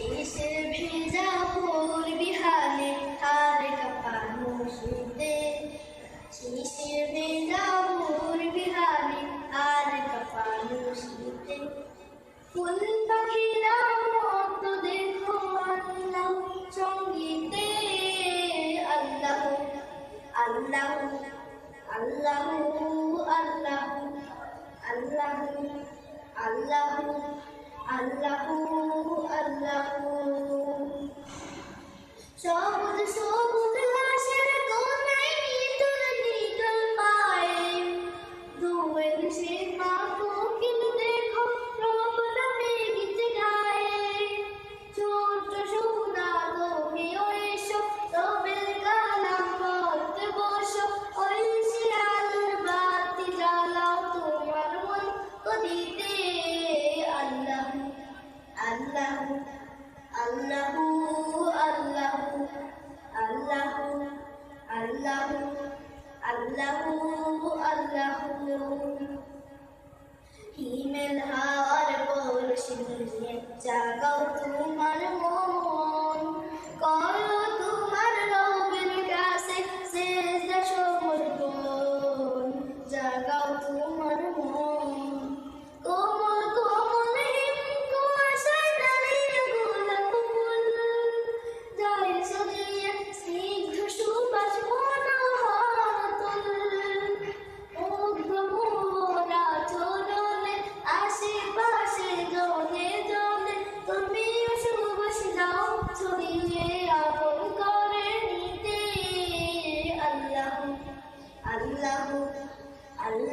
इसे भेजा फूल बिहाले हार कपालों से दे इसे भेजा फूल बिहाले हार कपालों से दे ফুল পাখিরা মত দেখো আল্লাহ সঙ্গীতে। আল্লাহ আল্লাহ আল্লাহ আল্লাহ আল্লাহ আল্লাহ। আল্লাহ আল্লাহ। আল্লাহ আল্লাহ আল্লাহ আল্লাহ আল্লাহ আল্লাহ। হিমেল হাওয়ার পরশি নিয়ে জাগাও তোমার মন করো তোমার রবের কাছে সেজদা সমর্পণ জাগাও তোমার